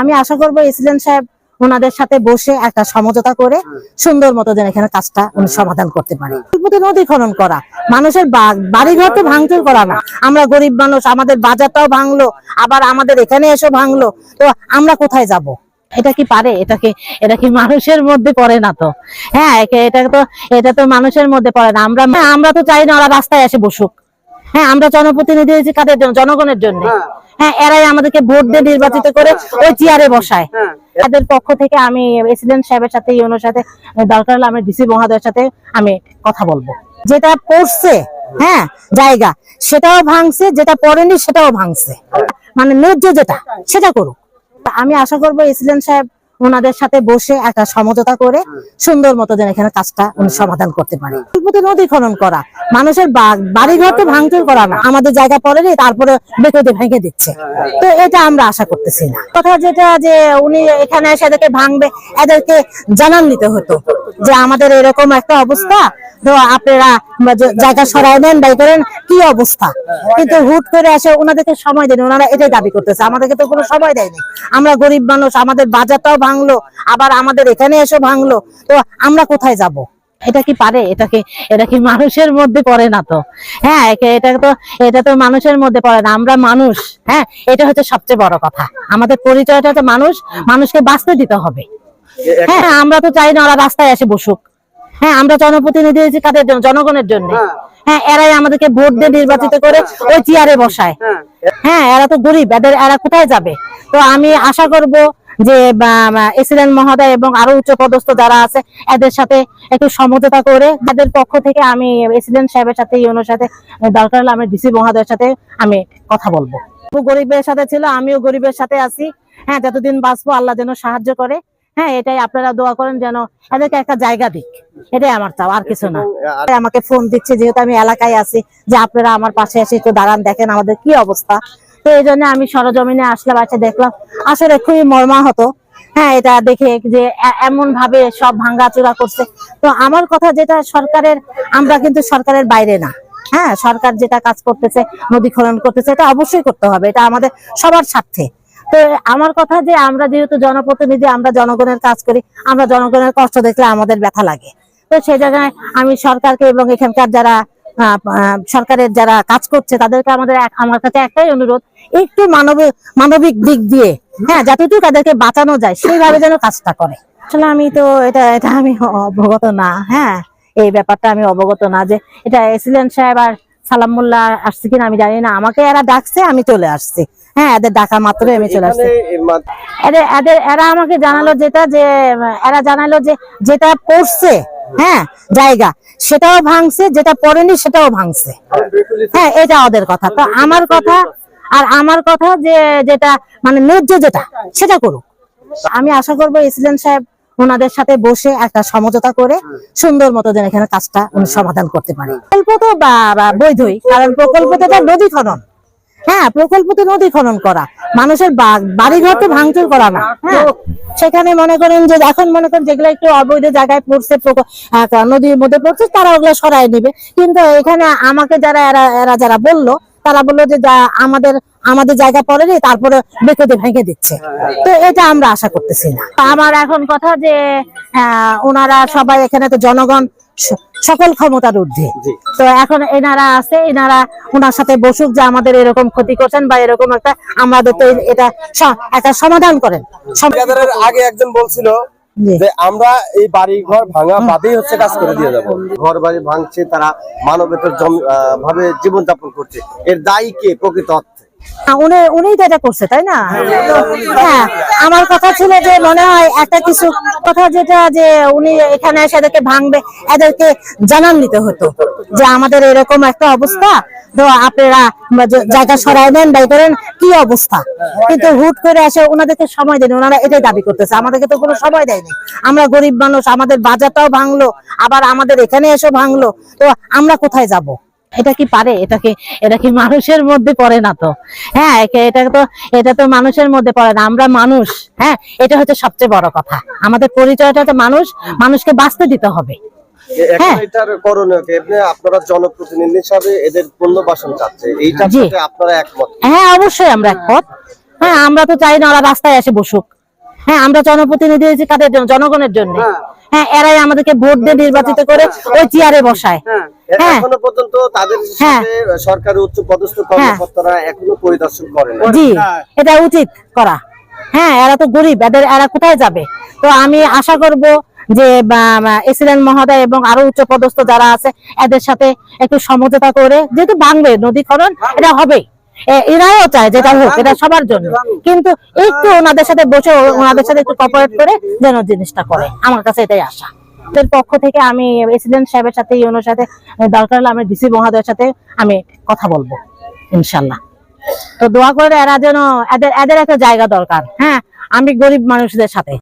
আমি আশা করব এসিলেন সাহেব ওনাদের সাথে বসে একটা সমঝোতা করে সুন্দর মতো যেন এখানে কাজটা উনি সমাধান করতে পারে। নদী খনন করা, মানুষের বাড়িঘর তো ভাঙচুর করা না। আমরা গরিব মানুষ, আমাদের বাজারটাও ভাঙলো, আবার আমাদের এখানে এসে ভাঙলো। তো আমরা কোথায় যাব? এটা কি পারে? এটা কি এটা কি মানুষের মধ্যে পড়ে না তো? হ্যাঁ এটা তো এটা তো মানুষের মধ্যে পড়ে না। আমরা আমরা তো চাই না ওরা রাস্তায় এসে বসুক। হ্যাঁ আমরা জনপ্রতিনিধি হয়েছি কাদের জন্য? জনগণের জন্য। হ্যাঁ। এরাই আমাদেরকে ভোট দিয়ে নির্বাচিত করে ওই চেয়ারে বসায়। তাদের পক্ষ থেকে আমি প্রেসিডেন্ট সাহেবের সাথে ইউনোর সাথে দরকার হলে আমি ডিসি মহোদয়ের সাথে আমি কথা বলব। যেটা পড়ছে হ্যাঁ জায়গা সেটাও ভাঙছে যেটা পড়েনি সেটাও ভাঙছে। মানে ন্যায্য যেটা সেটা করুক। আমি আশা করব প্রেসিডেন্ট সাহেব ওনাদের সাথে বসে একটা সমঝোতা করে সুন্দর মতো যেন এখানে কাজটা উনি সমাধান করতে পারে। নদী খনন করা মানুষের বাড়িঘর তো ভাঙচুর করা না আমাদের জায়গা পড়েনি তারপরে বেঁকে ভেঙে দিচ্ছে। তো এটা আমরা আশা করতেছি না। কথা যেটা যে উনি এখানে এসে এদেরকে ভাঙবে এদেরকে জানান নিতে হতো যে আমাদের এরকম একটা অবস্থা। তো আপনারা জায়গা সরাই নেন বাই করেন কি অবস্থা? কিন্তু হুট করে আসে ওনাদেরকে সময় দেন ওনারা এটাই দাবি করতেছে আমাদেরকে তো কোনো সময় দেয়নি। আমরা গরিব মানুষ আমাদের বাজারটাও ভাঙলো আবার আমাদের এখানে এসে ভাঙলো তো আমরা কোথায় যাব? এটা কি পারে? এটা কি এটা কি মানুষের মধ্যে পড়ে না তো? হ্যাঁ এটা তো এটা তো মানুষের মধ্যে পড়ে না আমরা মানুষ হ্যাঁ? এটা হচ্ছে সবচেয়ে বড় কথা। আমাদের পরিচয়টা তো মানুষ মানুষকে বাঁচতে দিতে হবে। হ্যাঁ আমরা তো চাই না ওরা রাস্তায় এসে বসুক। হ্যাঁ আমরা জনপ্রতিনিধি হয়েছি কাদের জন্য? জনগণের জন্য। হ্যাঁ। এরাই আমাদেরকে ভোট দিয়ে নির্বাচিত করে ওই চেয়ারে বসায়। হ্যাঁ এরা তো গরিব এদের এরা কোথায় যাবে? তো আমি আশা করব যে এসিডেন্ট মহোদয় এবং আরও উচ্চ পদস্থ যারা আছে এদের সাথে একটু সমঝোতা করে তাদের পক্ষ থেকে আমি এসিডেন্ট সাহেবের সাথে ইউনোর সাথে দরকার হলে আমি ডিসি মহোদয়ের সাথে আমি কথা বলব। গরিবের সাথে ছিল আমিও গরিবের সাথে আছি। হ্যাঁ যতদিন বাঁচবো আল্লাহ যেন সাহায্য করে। হ্যাঁ এটাই আপনারা দোয়া করেন যেন এদেরকে একটা জায়গা দিক। এটাই আমার চাও আর কিছু না। আমাকে ফোন দিচ্ছে যেহেতু আমি এলাকায় আছি যে আপনারা আমার পাশে এসে একটু দাঁড়ান দেখেন আমাদের কি অবস্থা। তো এই জন্য আমি সরজমিনে আসলাম আছে দেখলাম। আসলে খুবই মর্মাহত। হ্যাঁ এটা দেখে যে এমন ভাবে সব ভাঙ্গাচোরা করছে। তো আমার কথা যেটা সরকারের, আমরা কিন্তু সরকারের বাইরে না। হ্যাঁ সরকার যেটা কাজ করতেছে, নদী খনন করতেছে, এটা অবশ্যই করতে হবে। এটা আমাদের সবার স্বার্থে। তো আমার কথা যে আমরা যেহেতু জনপ্রতিনিধি, আমরা জনগণের কাজ করি, আমরা জনগণের কষ্ট দেখলে আমাদের ব্যথা লাগে। তো সেই জায়গায় আমি সরকারকে এবং এখানকার যারা সরকারের যারা কাজ করছে, তাদেরকে আমাদের আমার কাছে একটাই অনুরোধ, একটু মানব মানবিক দিক দিয়ে হ্যাঁ যতটুকু তাদেরকে বাঁচানো যায়, সেইভাবে যেন কাজটা করে। আসলে আমি তো এটা এটা আমি অবগত না হ্যাঁ এই ব্যাপারটা আমি অবগত না যে এটা এসিলেন্ট সাহেব আর সালাম আসছে কিনা আমি জানি না, আমাকে এরা ডাকছে, আমি চলে আসছি। হ্যাঁ এদের ডাকা মাত্র আমি চলে আসছি। এদের এদের এরা আমাকে জানালো যেটা যে, এরা জানালো যে যেটা পড়ছে হ্যাঁ জায়গা। সেটাও ভাঙছে, যেটা পড়েনি সেটাও ভাঙছে। হ্যাঁ এটা ওদের কথা। তো আমার কথা, আর আমার কথা যে, যেটা মানে ন্যায্য যেটা, সেটা করুক। আমি আশা করব এসিলেন্ট সাহেব ওনাদের সাথে বসে একটা সমঝোতা করে সুন্দর মতো যেন এখানে কাজটা উনি সমাধান করতে পারে। প্রকল্প তো বৈধই, কারণ প্রকল্প তো নদী খনন। হ্যাঁ প্রকল্পতে নদী খনন করা। মানুষের বাড়িঘর তো ভাঙচুর করা না। হ্যাঁ সেখানে মনে করেন যে, এখন মনে করেন যেগুলো একটু অবৈধ জায়গায় পড়ছে নদীর মধ্যে পড়ছে, তারা ওগুলো সরাই নিবে। কিন্তু এখানে আমাকে যারা, এরা এরা যারা বলল তারা বলল যে আমাদের আমাদের জায়গা পড়েনি তারপরে বেঁকে ভেঙে দিচ্ছে। তো এটা আমরা আশা করতেছি না। আমার এখন কথা যে আহ, ওনারা সবাই এখানে তো জনগণ সকল ক্ষমতার ঊর্ধ্বে। তো এখন এনারা আছে এনারা ওনার সাথে বসুক যে আমাদের এরকম ক্ষতি করছেন বা এরকম একটা আমাদের তো এটা একটা সমাধান করেন। আগে একজন বলছিল। যে আমরা এই বাড়ি ঘর ভাঙা বাদেই হচ্ছে কাজ করে দিয়ে যাব। ঘর বাড়ি ভাঙছে, তারা মানবেতর ভাবে জীবনযাপন করছে। এর দায়ী কে? প্রকৃত হ্যাঁ জানান নিতে হতো যে আমাদের এরকম একটা অবস্থা। তো আপনারা জায়গা সরাই নেন বাই করেন, কি অবস্থা? কিন্তু হুট করে আসে ওনাদেরকে সময় দেন ওনারা এটাই দাবি করতেছে। আমাদেরকে তো কোনো সময় দেয়নি। আমরা গরিব মানুষ, আমাদের বাজারটাও ভাঙলো, আবার আমাদের এখানে এসে ভাঙলো। তো আমরা কোথায় যাব? এটা কি পারে? এটা কি এটা কি মানুষের মধ্যে পড়ে না তো? হ্যাঁ এটা তো এটা তো মানুষের মধ্যে পড়ে না। আমরা মানুষ হ্যাঁ? এটা হচ্ছে সবচেয়ে বড় কথা। আমাদের পরিচয়টা তো মানুষ মানুষকে বাঁচতে দিতে হবে। হ্যাঁ। এটার করণীয় কি? এমনি আপনারা জনপ্রতিনিধি হিসাবে এদের পুনর্বাসন চাচ্ছে। এইটার আপনারা একমত? হ্যাঁ অবশ্যই আমরা একমত। হ্যাঁ আমরা তো চাই না ওরা রাস্তায় এসে বসুক। হ্যাঁ আমরা জনপ্রতিনিধি হয়েছি কাদের জন্য? জনগণের জন্য। হ্যাঁ। এরাই আমাদেরকে ভোট দিয়ে নির্বাচিত করে ওই চেয়ারে বসায়। হ্যাঁ। এখনও পর্যন্ত তাদের হ্যাঁ। উচ্চ পদস্থ কর্মকর্তারা এখনও পরিদর্শন করেন জি এটা উচিত করা। হ্যাঁ এরা তো গরিব এদের এরা কোথায় যাবে? তো আমি আশা করব যে এসিডেন্ট মহোদয় এবং আরও উচ্চ পদস্থ যারা আছে এদের সাথে একটু সমঝোতা করে যেহেতু ভাঙবে নদী খনন এটা হবে এরাও চায় যেটা হোক এটা সবার জন্য। কিন্তু একটু ওনাদের সাথে বসে ওনাদের সাথে একটু কপারেট করে যেন জিনিসটা করে। আমার কাছে এটাই আশা। এর পক্ষ থেকে আমি প্রেসিডেন্ট সাহেবের সাথে ইউনোর সাথে দরকার হলে আমি ডিসি মহোদয়ের সাথে আমি কথা বলব ইনশাল্লাহ। তো দোয়া করে এরা যেন এদের এদের একটা জায়গা দরকার। হ্যাঁ আমি গরিব মানুষদের সাথে।